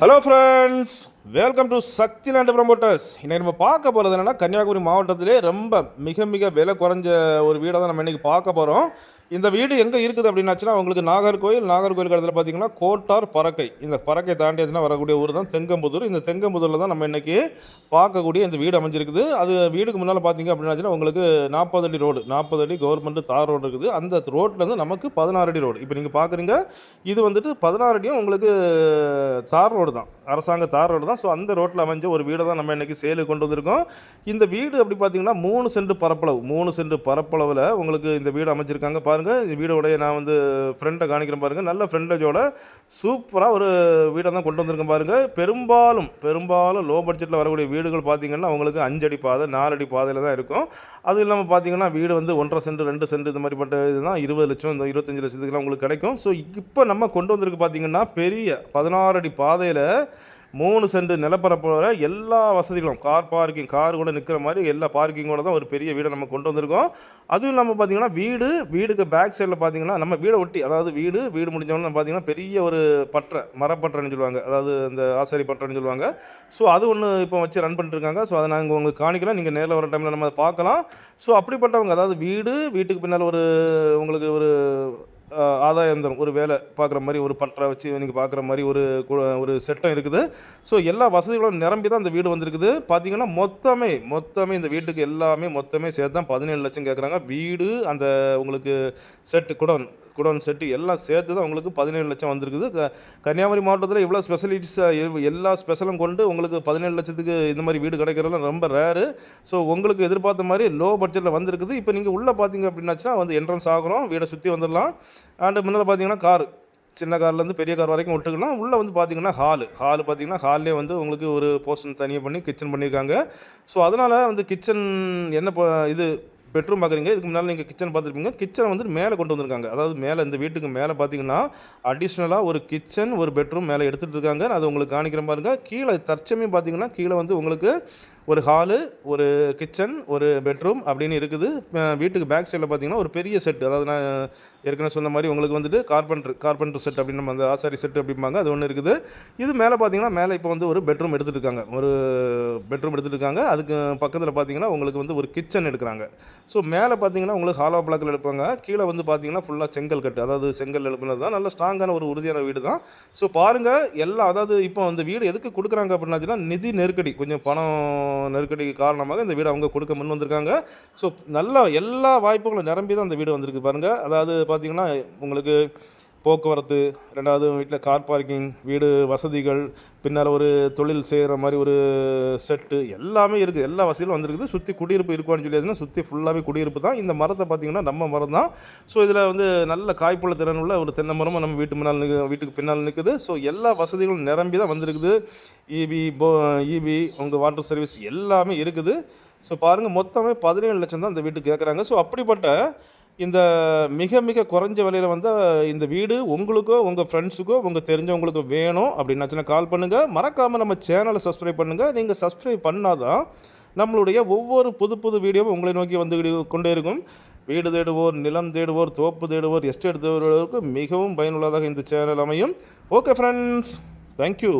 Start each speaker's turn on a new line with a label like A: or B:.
A: Hello friends welcome to Sakthi land promoters இன்றைக்கி நம்ம பார்க்க போகிறது என்னென்னா கன்னியாகுமரி மாவட்டத்திலே ரொம்ப மிக மிக விலை குறைஞ்ச ஒரு வீடை தான் நம்ம இன்றைக்கி பார்க்க போகிறோம் இந்த வீடு எங்கே இருக்குது அப்படின்னாச்சுன்னா உங்களுக்கு நாகர்கோயில் நாகர்கோயில் இடத்துல பார்த்தீங்கன்னா கோட்டார் பறக்கை. இந்த பறக்கை தாண்டியதுன்னா வரக்கூடிய ஊர் தான் தெங்கம்புதூர். இந்த தெங்கம்புதூரில் தான் நம்ம இன்றைக்கி பார்க்கக்கூடிய இந்த வீடு அமைஞ்சிருக்குது. அது வீடுக்கு முன்னால் பார்த்தீங்க அப்படின்னாச்சுன்னா உங்களுக்கு நாற்பது அடி ரோடு நாற்பது அடி கவர்மெண்ட் தார் ரோடு இருக்குது. அந்த ரோட்லேருந்து நமக்கு பதினாறு அடி ரோடு. இப்போ நீங்கள் பார்க்குறீங்க இது வந்துட்டு பதினாறு அடியும் உங்களுக்கு தார் ரோடு தான். அரசாங்க தார் ரோடு தான். ஸோ அந்த ரோட்டில் அமைஞ்ச ஒரு வீடை தான் நம்ம இன்றைக்கி சேலுக்கு கொண்டு வந்திருக்கோம். இந்த வீடு அப்படி பார்த்தீங்கன்னா மூணு சென்ட் பரப்பளவு மூணு சென்ட் பரப்பளவில் உங்களுக்கு இந்த வீடு அமைச்சிருக்காங்க பாருங்கள் இந்த வீடோடைய நான் வந்து ஃப்ரெண்டை காணிக்கிறேன் பாருங்கள் நல்ல ஃப்ரெண்டேஜோட சூப்பராக ஒரு வீடை தான் கொண்டு வந்திருக்கேன் பாருங்கள் பெரும்பாலும் பெரும்பாலும் லோ பட்ஜெட்டில் வரக்கூடிய வீடுகள் பார்த்தீங்கன்னா உங்களுக்கு அஞ்சடி பாதை நாலடி பாதையில் தான் இருக்கும். அது இல்லாமல் பார்த்தீங்கன்னா வீடு வந்து ஒன்றரை சென்ட் ரெண்டு சென்ட் இது மாதிரிப்பட்ட இதுதான். இருபது லட்சம் இந்த இருபத்தஞ்சு லட்சத்துக்குலாம் உங்களுக்கு கிடைக்கும். ஸோ இப்போ நம்ம கொண்டு வந்திருக்கு பார்த்தீங்கன்னா பெரிய பதினாறு அடி பாதையில் மூணு சென்ட் நிலப்பரப்பில் எல்லா வசதிகளும் கார் பார்க்கிங் கார் கூட நிற்கிற மாதிரி எல்லா பார்க்கிங்கோட தான் ஒரு பெரிய வீடை நம்ம கொண்டு வந்திருக்கோம். அதுவும் இல்லாமல் பார்த்தீங்கன்னா வீடு வீடுக்கு பேக் சைடில் பார்த்தீங்கன்னா நம்ம வீடை ஒட்டி அதாவது வீடு வீடு முடிஞ்சவொடனே பார்த்தீங்கன்னா பெரிய ஒரு பற்றை மரப்பற்றைன்னு சொல்லுவாங்க. அதாவது இந்த ஆசாரி பற்றைன்னு சொல்லுவாங்க. ஸோ அது ஒன்று இப்போ வச்சு ரன் பண்ணிட்டுருக்காங்க. ஸோ அதை நாங்கள் உங்களுக்கு காணிக்கலாம். நீங்கள் நேரில் வர டைமில் நம்ம அதை பார்க்கலாம். ஸோ அப்படிப்பட்டவங்க அதாவது வீடு வீட்டுக்கு பின்னால் ஒரு உங்களுக்கு ஒரு ஆதாயம் தரும் ஒரு வேலை பார்க்குற மாதிரி ஒரு பட்டரை வச்சு நீங்கள் பார்க்குற மாதிரி ஒரு கு- ஒரு செட்டம் இருக்குது. ஸோ எல்லா வசதிகளும் நிரம்பி தான் இந்த வீடு வந்திருக்குது. பார்த்தீங்கன்னா மொத்தமே மொத்தமே இந்த வீட்டுக்கு எல்லாமே மொத்தமே சேர்த்து தான் பதினேழு லட்சம் கேட்குறாங்க. வீடு அந்த உங்களுக்கு செட்டு குடோன் குடோன் செட்டு எல்லாம் சேர்த்து தான் உங்களுக்கு பதினேழு லட்சம் வந்திருக்குது. க- கன்னியாகுமரி மாவட்டத்தில் இவ்வளோ ஸ்பெஷலிட்டிஸ் எல்லா ஸ்பெஷலும் கொண்டு உங்களுக்கு பதினேழு லட்சத்துக்கு இந்த மாதிரி வீடு கிடைக்கிறதுலாம் ரொம்ப ரேரு ஸோ உங்களுக்கு எதிர்பார்த்த மாதிரி லோ பட்ஜெட்டில் வந்திருக்குது. இப்போ நீங்கள் உள்ளே பார்த்தீங்க அப்படின்னாச்சுன்னா வந்து என்ட்ரன்ஸ் ஆகிறோம். வீடை சுற்றி வந்துடலாம். அண்டு முன்னால் பார்த்தீங்கன்னா கார் சின்ன கார்லேருந்து பெரிய கார் வரைக்கும் விட்டுக்கலாம். உள்ளே வந்து பார்த்தீங்கன்னா ஹாலு ஹாலு பார்த்தீங்கன்னா ஹால்லே வந்து உங்களுக்கு ஒரு போர்ஷன் தனியாக பண்ணி கிச்சன் பண்ணியிருக்காங்க ஸோ அதனால் வந்து கிச்சன் என்ன ப- இது பெட்ரூம் பார்க்குறீங்க இதுக்கு முன்னால் நீங்கள் கிச்சன் பார்த்துருப்பீங்க கிச்சனை வந்து மேலே கொண்டு வந்திருக்காங்க. அதாவது மேலே இந்த வீட்டுக்கு மேலே பார்த்தீங்கன்னா அடிஷ்னலாக ஒரு கிச்சன் ஒரு பெட்ரூம் மேலே எடுத்துகிட்டு இருக்காங்க. அது உங்களுக்கு காணிக்கிற பாருங்க. கீழே தற்சமயம் பார்த்தீங்கன்னா கீழே வந்து உங்களுக்கு ஒரு ஹாலு ஒரு கிச்சன் ஒரு பெட்ரூம் அப்படின்னு இருக்குது. வீட்டுக்கு பேக் சைடில் பார்த்தீங்கன்னா ஒரு பெரிய செட் அதாவது நான் ஏற்கனவே சொன்ன மாதிரி உங்களுக்கு வந்துட்டு கார்பெண்டர் கார்பெண்டர் செட் அப்படின்னு நம்ம அந்த ஆசாரி செட் அப்படிம்பாங்க. அது ஒன்று இருக்குது. இது மேலே பார்த்தீங்கன்னா மேலே இப்போ வந்து ஒரு பெட்ரூம் எடுத்துகிட்டு இருக்காங்க ஒரு பெட்ரூம் எடுத்துகிட்டு இருக்காங்க அதுக்கு பக்கத்தில் பார்த்தீங்கன்னா உங்களுக்கு வந்து ஒரு கிச்சன் எடுக்கிறாங்க. ஸோ மேலே பார்த்தீங்கன்னா உங்களுக்கு ஹாலோ பிளாக்கில் எடுப்பாங்க. கீழே வந்து பார்த்தீங்கன்னா ஃபுல்லாக செங்கல் கட்டு. அதாவது செங்கல் எழுப்பினது தான். நல்ல ஸ்ட்ராங்கான ஒரு உறுதியான வீடு தான். ஸோ பாருங்கள் எல்லாம் அதாவது இப்போ அந்த வீடு எதுக்கு கொடுக்குறாங்க அப்படின்னாச்சுன்னா நிதி நெருக்கடி. கொஞ்சம் பணம் நெருக்கடிக்கு காரணமாக இந்த வீடு அவங்க கொடுக்க முன் வந்திருக்காங்க. ஸோ நல்லா எல்லா வாய்ப்புகளும் நிரம்பி தான் அந்த வீடு வந்திருக்கு பாருங்கள் அதாவது பார்த்தீங்கன்னா உங்களுக்கு போக்குவரத்து ரெண்டாவது வீட்டில் கார் பார்க்கிங் வீடு வசதிகள் பின்னால் ஒரு தொழில் செய்கிற மாதிரி ஒரு செட்டு எல்லாமே இருக்குது. எல்லா வசதிகளும் வந்திருக்குது. சுற்றி குடியிருப்பு இருக்கும்னு சொல்லியாச்சுன்னா சுற்றி ஃபுல்லாகவே குடியிருப்பு தான். இந்த மரத்தை பார்த்திங்கன்னா நம்ம மரம் தான். ஸோ இதில் வந்து நல்ல காய்ப்புள்ள திறன் உள்ள ஒரு தென்னை மரமும் நம்ம வீட்டு முன்னால் நிற்கு வீட்டுக்கு பின்னால் நிற்குது ஸோ எல்லா வசதிகளும் நிரம்பி தான் வந்திருக்குது. இபி போ இபி உங்கள் வாட்டர் சர்வீஸ் எல்லாமே இருக்குது. ஸோ பாருங்கள் மொத்தமே பதினேழு லட்சம் தான் இந்த வீட்டுக்கு கேட்குறாங்க ஸோ அப்படிப்பட்ட இந்த மிக மிக குறைஞ்ச விலையில் வந்து இந்த வீடு உங்களுக்கோ உங்கள் ஃப்ரெண்ட்ஸுக்கோ உங்கள் தெரிஞ்சவங்களுக்கோ வேணும் அப்படின்னாச்சுன்னா கால் பண்ணுங்கள் மறக்காமல் நம்ம சேனலை சப்ஸ்கிரைப் பண்ணுங்கள் நீங்கள் சப்ஸ்கிரைப் பண்ணாதான் நம்மளுடைய ஒவ்வொரு புது புது வீடியோவும் உங்களை நோக்கி வந்து கொண்டே இருக்கும். வீடு தேடுவோர் நிலம் தேடுவோர் தோப்பு தேடுவோர் எஸ்டேட் தேடுவோருக்கு மிகவும் பயனுள்ளதாக இந்த சேனல் அமையும். Okay friends thank you